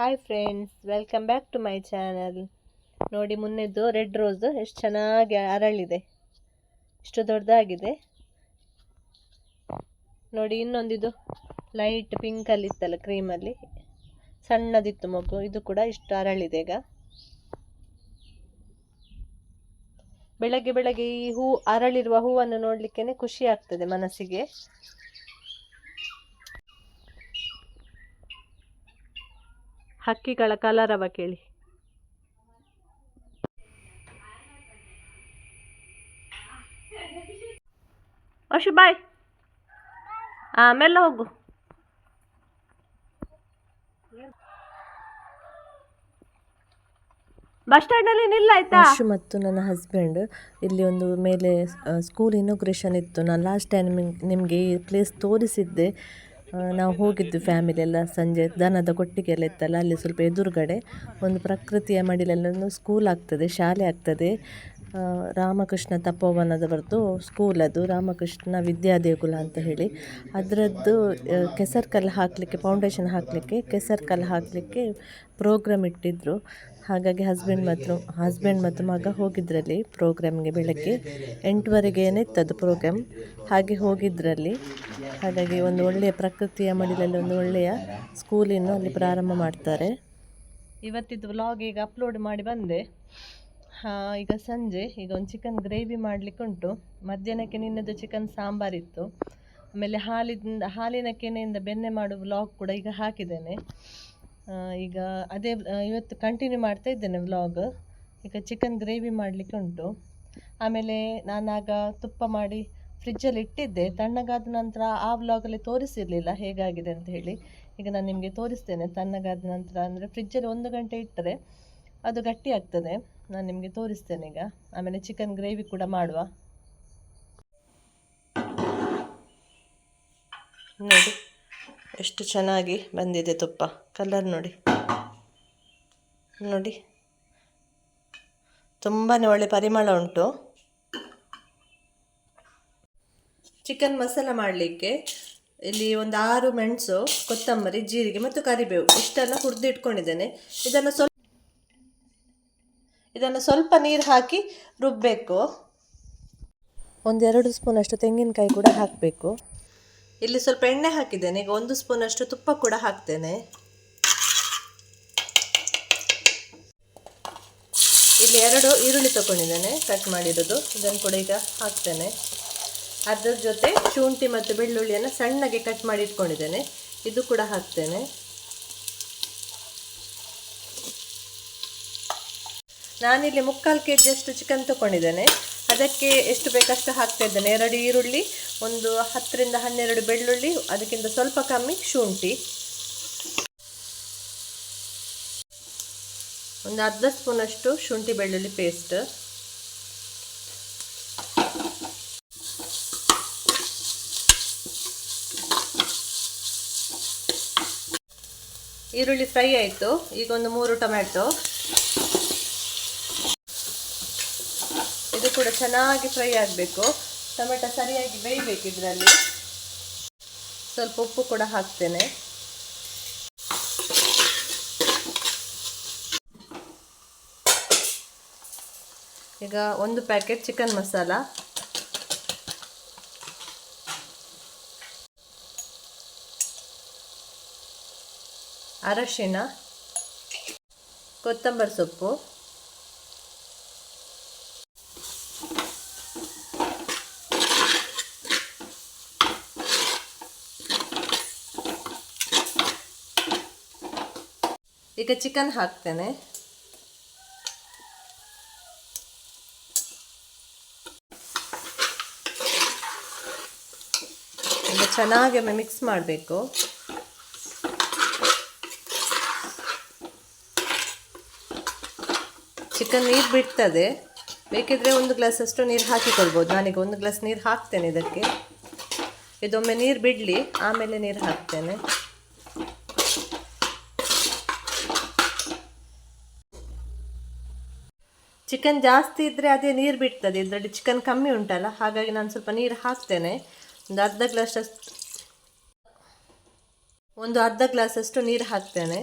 Hi friends welcome back to my channel ನೋಡಿ ಮುನ್ನೆದ್ದು red rose ಎಷ್ಟು ಚೆನ್ನಾಗಿ ಅರಳಿದೆ. ಇಷ್ಟು ದೊಡ್ಡದಾಗಿದೆ. ನೋಡಿ, ಇನ್ನೊಂದಿದು ಲೈಟ್ ಪಿಂಕಲ್ಲಿ ಇತ್ತಲ್ಲ ಕ್ರೀಮಲ್ಲಿ ಸಣ್ಣದಿತ್ತು ಮಗು, ಇದು ಕೂಡ ಇಷ್ಟು ಅರಳಿದೆ ಈಗ. ಬೆಳಗ್ಗೆ ಬೆಳಗ್ಗೆ ಈ ಹೂ, ಅರಳಿರುವ ಹೂವನ್ನು ನೋಡಲಿಕ್ಕೇ ಖುಷಿ ಆಗ್ತದೆ ಮನಸ್ಸಿಗೆ. ಹಕ್ಕಿಗಳ ಕಲರವ ಕೇಳಿ. ಅಶು, ಬಾಯ್. ಆಮೇಲೆ ಹೋಗು. ಬಸ್ ಸ್ಟ್ಯಾಂಡಲ್ಲಿ ನಿಲ್ಲ ಆಯ್ತಾ? ಅಶು ಮತ್ತು ನನ್ನ ಹಸ್ಬೆಂಡ್, ಇಲ್ಲಿ ಒಂದು ಮೇಲೆ ಸ್ಕೂಲ್ ಇನೋಗ್ರೇಷನ್ ಇತ್ತು. ನಾನು ಲಾಸ್ಟ್ ಟೈಮ್ ನಿಮಗೆ ಈ ಪ್ಲೇಸ್ ತೋರಿಸಿದ್ದೆ. ನಾವು ಹೋಗಿದ್ದು ಫ್ಯಾಮಿಲಿ ಎಲ್ಲ ಸಂಜೆ ದನದ ಕೊಟ್ಟಿಗೆ ಎಲ್ಲ ಇತ್ತಲ್ಲ, ಅಲ್ಲಿ ಸ್ವಲ್ಪ ಎದುರುಗಡೆ ಒಂದು ಪ್ರಕೃತಿಯ ಮಡಿಲಲ್ಲಿ ಸ್ಕೂಲ್ ಆಗ್ತದೆ, ಶಾಲೆ ಆಗ್ತದೆ. ರಾಮಕೃಷ್ಣ ತಪೋವನದವರದ್ದು ಸ್ಕೂಲ್ ಅದು. ರಾಮಕೃಷ್ಣ ವಿದ್ಯಾದೇಗುಲ ಅಂತ ಹೇಳಿ. ಅದರದ್ದು ಕೆಸರು ಕಲ್ಲು ಹಾಕಲಿಕ್ಕೆ ಫೌಂಡೇಶನ್ ಹಾಕಲಿಕ್ಕೆ, ಕೆಸರು ಕಲ್ಲು ಹಾಕಲಿಕ್ಕೆ ಪ್ರೋಗ್ರಾಮ್ ಇಟ್ಟಿದ್ದರು ಹಾಗಾಗಿ ಹಸ್ಬೆಂಡ್ ಮತ್ತು ಹಸ್ಬೆಂಡ್ ಮತ್ತು ಮಗ ಹೋಗಿದ್ರಲ್ಲಿ ಪ್ರೋಗ್ರಾಮ್ಗೆ ಬೆಳಗ್ಗೆ ಎಂಟುವರೆಗೆ ಇತ್ತದು ಪ್ರೋಗ್ರಾಮ್ ಹಾಗೆ ಹೋಗಿದ್ರಲ್ಲಿ. ಹಾಗಾಗಿ ಒಂದು ಒಳ್ಳೆಯ ಪ್ರಕೃತಿಯ ಮಡಿಲಲ್ಲಿ ಒಂದು ಒಳ್ಳೆಯ ಸ್ಕೂಲಿನ ಅಲ್ಲಿ ಪ್ರಾರಂಭ ಮಾಡ್ತಾರೆ. ಇವತ್ತಿದ್ದು ವ್ಲಾಗ್ ಈಗ ಅಪ್ಲೋಡ್ ಮಾಡಿ ಬಂದೆ. ಈಗ ಸಂಜೆ. ಈಗ ಒಂದು ಚಿಕನ್ ಗ್ರೇವಿ ಮಾಡಲಿಕ್ಕೆ ಉಂಟು. ಮಧ್ಯಾಹ್ನಕ್ಕೆ ನಿನ್ನದು ಚಿಕನ್ ಸಾಂಬಾರಿತ್ತು ಆಮೇಲೆ ಹಾಲಿಂದ, ಹಾಲಿನ ಕೆನೆಯಿಂದ ಬೆಣ್ಣೆ ಮಾಡುವ ವ್ಲಾಗ್ ಕೂಡ ಈಗ ಹಾಕಿದ್ದೇನೆ. ಈಗ ಅದೇ ಇವತ್ತು ಕಂಟಿನ್ಯೂ ಮಾಡ್ತಾ ಇದ್ದೇನೆ ವ್ಲಾಗ್ ಈಗ ಚಿಕನ್ ಗ್ರೇವಿ ಮಾಡಲಿಕ್ಕೆ ಉಂಟು. ಆಮೇಲೆ ನಾನಾಗ ತುಪ್ಪ ಮಾಡಿ ಫ್ರಿಜ್ಜಲ್ಲಿ ಇಟ್ಟಿದ್ದೆ. ತಣ್ಣಗಾದ ನಂತರ ಆ ವ್ಲಾಗಲ್ಲಿ ತೋರಿಸಿರಲಿಲ್ಲ ಹೇಗಾಗಿದೆ ಅಂತ ಹೇಳಿ. ಈಗ ನಾನು ನಿಮಗೆ ತೋರಿಸ್ತೇನೆ. ತಣ್ಣಗಾದ ನಂತರ ಅಂದರೆ ಫ್ರಿಜ್ಜಲ್ಲಿ ಒಂದು ಗಂಟೆ ಇಟ್ಟರೆ ಅದು ಗಟ್ಟಿ ಆಗ್ತದೆ ನಾನು ನಿಮಗೆ ತೋರಿಸ್ತೇನೆ ಈಗ. ಆಮೇಲೆ ಚಿಕನ್ ಗ್ರೇವಿ ಕೂಡ ಮಾಡುವ. ನೋಡಿ, ಎಷ್ಟು ಚೆನ್ನಾಗಿ ಬಂದಿದೆ ತುಪ್ಪ. ಕಲರ್ ನೋಡಿ. ನೋಡಿ. ತುಂಬಾ ಒಳ್ಳೆ ಪರಿಮಳ ಉಂಟು. ಚಿಕನ್ ಮಸಾಲ ಮಾಡಲಿಕ್ಕೆ ಇಲ್ಲಿ ಒಂದು ಆರು ಮೆಣಸು, ಕೊತ್ತಂಬರಿ, ಜೀರಿಗೆ ಮತ್ತು ಕರಿಬೇವು. ಇಷ್ಟೆಲ್ಲ ಹುರಿದಿಟ್ಕೊಂಡಿದ್ದೇನೆ. ಇದನ್ನು ಸ್ವಲ್ಪ ಇದನ್ನು ಸ್ವಲ್ಪ ನೀರು ಹಾಕಿ ರುಬ್ಬಬೇಕು ಒಂದೆರಡು ಸ್ಪೂನಷ್ಟು ತೆಂಗಿನಕಾಯಿ ಕೂಡ ಹಾಕಬೇಕು. ಇಲ್ಲಿ ಸ್ವಲ್ಪ ಎಣ್ಣೆ ಹಾಕಿದ್ದೇನೆ ಈಗ ಒಂದು ಸ್ಪೂನಷ್ಟು ತುಪ್ಪ ಕೂಡ ಹಾಕ್ತೇನೆ. ಇಲ್ಲಿ ಎರಡು ಈರುಳ್ಳಿ ತಗೊಂಡಿದ್ದೇನೆ ಕಟ್ ಮಾಡಿರೋದು. ಇದನ್ನು ಕೂಡ ಈಗ ಹಾಕ್ತೇನೆ. ಅದರ ಜೊತೆ ಶುಂಠಿ ಮತ್ತು ಬೆಳ್ಳುಳ್ಳಿಯನ್ನು ಸಣ್ಣಗೆ ಕಟ್ ಮಾಡಿ ಇಟ್ಕೊಂಡಿದ್ದೇನೆ. ಇದು ಕೂಡ ಹಾಕ್ತೇನೆ. ನಾನಿಲ್ಲಿ ಮುಕ್ಕಾಲು ಕೆ ಜಿಯಷ್ಟು ಚಿಕನ್ ತಗೊಂಡಿದ್ದೇನೆ ಅದಕ್ಕೆ ಎಷ್ಟು ಬೇಕಷ್ಟು ಹಾಕ್ತಾ ಇದ್ದೇನೆ. ಎರಡು ಈರುಳ್ಳಿ, ಒಂದು ಹತ್ತರಿಂದ ಹನ್ನೆರಡು ಬೆಳ್ಳುಳ್ಳಿ, ಅದಕ್ಕಿಂತ ಸ್ವಲ್ಪ ಕಮ್ಮಿ ಶುಂಠಿ. ಒಂದು ಅರ್ಧ ಸ್ಪೂನಷ್ಟು ಶುಂಠಿ ಬೆಳ್ಳುಳ್ಳಿ ಪೇಸ್ಟ್ ಈರುಳ್ಳಿ ಫ್ರೈ ಆಯಿತು. ಈಗ ಒಂದು ಮೂರು ಟೊಮ್ಯಾಟೊ ಇದು ಕೂಡ ಚೆನ್ನಾಗಿ ಫ್ರೈ ಆಗಬೇಕು. ಟೊಮೆಟೊ ಸರಿಯಾಗಿ ಬೇಯಬೇಕು ಇದರಲ್ಲಿ. ಸ್ವಲ್ಪ ಉಪ್ಪು ಕೂಡ ಹಾಕ್ತೇನೆ. ಈಗ ಒಂದು ಪ್ಯಾಕೆಟ್ ಚಿಕನ್ ಮಸಾಲ. ಅರಶಿನ. ಕೊತ್ತಂಬರಿ ಸೊಪ್ಪು. ಈಗ ಚಿಕನ್ ಹಾಕ್ತೇನೆ. ಚೆನ್ನಾಗಿ ಚೆನ್ನಾಗಿ ಮಿಕ್ಸ್ ಮಾಡಬೇಕು. ಚಿಕನ್ ನೀರು ಬಿಡ್ತದೆ. ಬೇಕಿದ್ರೆ ಒಂದು ಗ್ಲಾಸ್ ಅಷ್ಟು ನೀರು ಹಾಕಿಕೊಳ್ಬೋದು. ನಾನೀಗ ಒಂದು ಗ್ಲಾಸ್ ನೀರು ಹಾಕ್ತೇನೆ ಇದಕ್ಕೆ. ಇದೊಮ್ಮೆ ನೀರು ಬಿಡಲಿ, ಆಮೇಲೆ ನೀರು ಹಾಕ್ತೇನೆ. ಚಿಕನ್ ಜಾಸ್ತಿ ಇದ್ದರೆ ಅದೇ ನೀರು ಬಿಡ್ತದೆ. ಇದರಲ್ಲಿ ಚಿಕನ್ ಕಮ್ಮಿ ಉಂಟಲ್ಲ. ಹಾಗಾಗಿ ನಾನು ಸ್ವಲ್ಪ ನೀರು ಹಾಕ್ತೇನೆ. ಒಂದು ಅರ್ಧ ಗ್ಲಾಸ್ ಒಂದು ಅರ್ಧ ಗ್ಲಾಸಷ್ಟು ನೀರು ಹಾಕ್ತೇನೆ.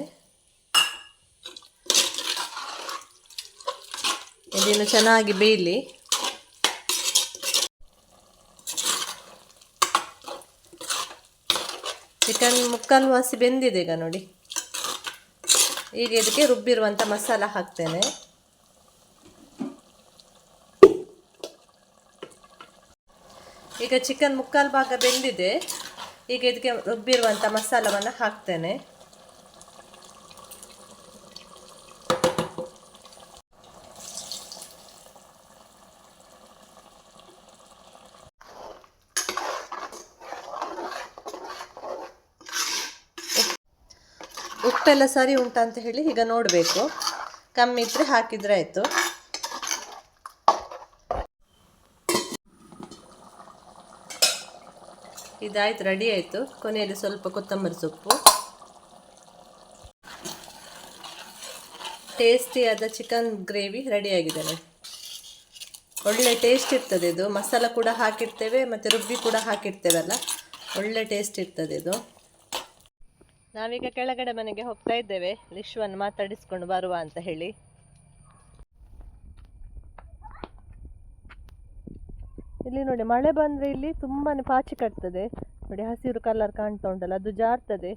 ಇದನ್ನು ಚೆನ್ನಾಗಿ ಬೇಯಲಿ. ಚಿಕನ್ ಮುಕ್ಕಾಲು ವಾಸಿ ಬೆಂದಿದೆ ಈಗ ನೋಡಿ. ಈಗ ಇದಕ್ಕೆ ರುಬ್ಬಿರುವಂಥ ಮಸಾಲ ಹಾಕ್ತೇನೆ. ಈಗ ಚಿಕನ್ ಮುಕ್ಕಾಲು ಭಾಗ ಬೆಂದಿದೆ. ಈಗ ಇದಕ್ಕೆ ರುಬ್ಬಿರುವಂಥ ಮಸಾಲವನ್ನು ಹಾಕ್ತೇನೆ. ಉಪ್ಪೆಲ್ಲ ಸರಿ ಉಂಟಾ ಅಂತ ಹೇಳಿ ಈಗ ನೋಡಬೇಕು. ಕಮ್ಮಿ ಇದ್ರೆ ಹಾಕಿದ್ರೆ ಆಯಿತು. ಇದಾಯ್ತು ರೆಡಿ ಆಯಿತು. ಕೊನೆಯಲ್ಲಿ ಸ್ವಲ್ಪ ಕೊತ್ತಂಬರಿ ಸೊಪ್ಪು. ಟೇಸ್ಟಿಯಾದ ಚಿಕನ್ ಗ್ರೇವಿ ರೆಡಿಯಾಗಿದ್ದಾರೆ ನೋಡಿ ಒಳ್ಳೆ ಟೇಸ್ಟ್ ಇರ್ತದೆ ಇದು. ಮಸಾಲ ಕೂಡ ಹಾಕಿರ್ತೇವೆ, ಮತ್ತು ರುಬ್ಬಿ ಕೂಡ ಹಾಕಿರ್ತೇವಲ್ಲ. ಒಳ್ಳೆ ಟೇಸ್ಟ್ ಇರ್ತದೆ ಇದು. ನಾವೀಗ ಕೆಳಗಡೆ ಮನೆಗೆ ಹೋಗ್ತಾ ಇದ್ದೇವೆ. ಲಿಶ್ವನ್ನು ಮಾತಾಡಿಸ್ಕೊಂಡು ಬರುವ ಅಂತ ಹೇಳಿ. ಇಲ್ಲಿ ನೋಡಿ, ಮಳೆ ಬಂದರೆ ಇಲ್ಲಿ ತುಂಬಾ ಪಾಚಿ ಕಟ್ತದೆ. ನೋಡಿ, ಹಸಿರು ಕಲರ್ ಕಾಣ್ತಾ ಉಂಟಲ್ಲ ಅದು ಜಾರ್ತದೆ.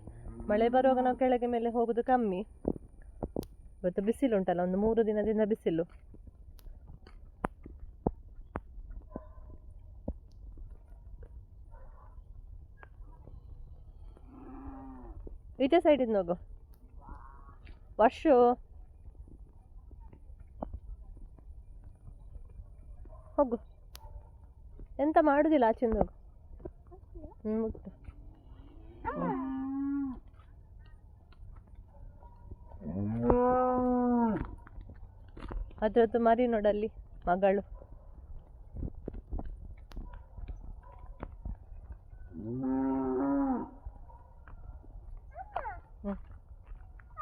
ಮಳೆ ಬರುವಾಗ ನಾವು ಕೆಳಗೆ ಮೇಲೆ ಹೋಗೋದು ಕಮ್ಮಿ. ಇವತ್ತು ಬಿಸಿಲು ಉಂಟಲ್ಲ, ಒಂದು ಮೂರು ದಿನದಿಂದ ಬಿಸಿಲು. ಈಚೆ ಸೈಡಿಂದ ಹೋಗು ವರ್ಷ. ಹೋಗು. ಎಂತ ಮಾಡುದಿಲ್ಲ ಆಚೆ ಹೋಗು ಹ್ಞೂ ಅದ್ರದ್ದು ಮರಿ ನೋಡಲ್ಲಿ ಮಗಳು.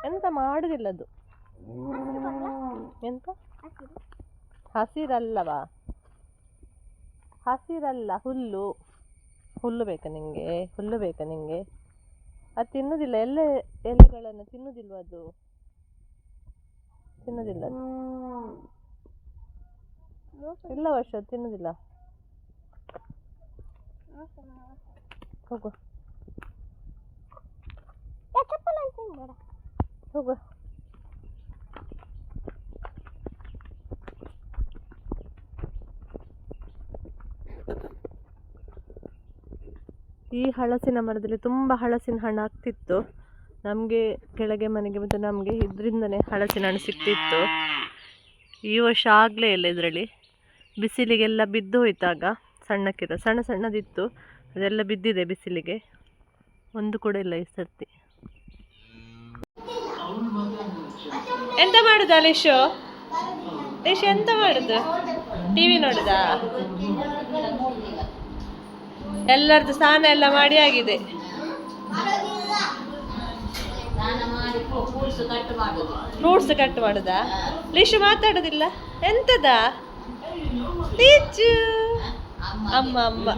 ಎಂತ ಮಾಡುದಿಲ್ಲ ಅದು? ಎಂತ? ಹಸಿರಲ್ಲವಾ? ಹಸಿರಲ್ಲ ಹುಲ್ಲು. ಹುಲ್ಲು ಬೇಕಾ ನಿಮಗೆ ಹುಲ್ಲು ಬೇಕಾ ನಿಮಗೆ ಅದು ತಿನ್ನುದಿಲ್ಲ. ಎಲೆ ಎಲೆಗಳನ್ನು ತಿನ್ನುದಿಲ್ವ ಅದು? ತಿನ್ನುದಿಲ್ಲ. ಇಲ್ಲ ವರ್ಷ ತಿನ್ನೋದಿಲ್ಲ ತಿನ್ನುದಿಲ್ಲ. ಹೋಗು. ಹೋಗು. ಈ ಹಳಸಿನ ಮರದಲ್ಲಿ ತುಂಬ ಹಳಸಿನ ಹಣ್ಣು ಆಗ್ತಿತ್ತು. ನಮಗೆ ಕೆಳಗೆ ಮನೆಗೆ ಮತ್ತು ನಮಗೆ ಇದರಿಂದನೇ ಹಳಸಿನ ಹಣ್ಣು ಸಿಗ್ತಿತ್ತು. ಈ ವರ್ಷ ಆಗಲೇ ಇಲ್ಲ ಇದರಲ್ಲಿ. ಬಿಸಿಲಿಗೆಲ್ಲ ಬಿದ್ದು ಹೋಯ್ತಾಗ ಸಣ್ಣಕ್ಕಿರ ಸಣ್ಣ ಸಣ್ಣದಿತ್ತು. ಅದೆಲ್ಲ ಬಿದ್ದಿದೆ ಬಿಸಿಲಿಗೆ. ಒಂದು ಕೂಡ ಇಲ್ಲ ಈ ಸರ್ತಿ. ಎಂತ ಮಾಡುದು ಲಿಶು ಲಿಶು ಎಂತ ಮಾಡುದು? ಟಿವಿ ನೋಡುದ? ಎಲ್ಲರದ್ದು ಸ್ನಾನ ಎಲ್ಲ ಮಾಡಿ ಆಗಿದೆ. ಫ್ರೂಟ್ಸ್ ಕಟ್ ಮಾಡುದ? ಲಿಶು ಮಾತಾಡೋದಿಲ್ಲ. ಎಂತದ? ಲೀಚು ಅಮ್ಮ ಅಮ್ಮ.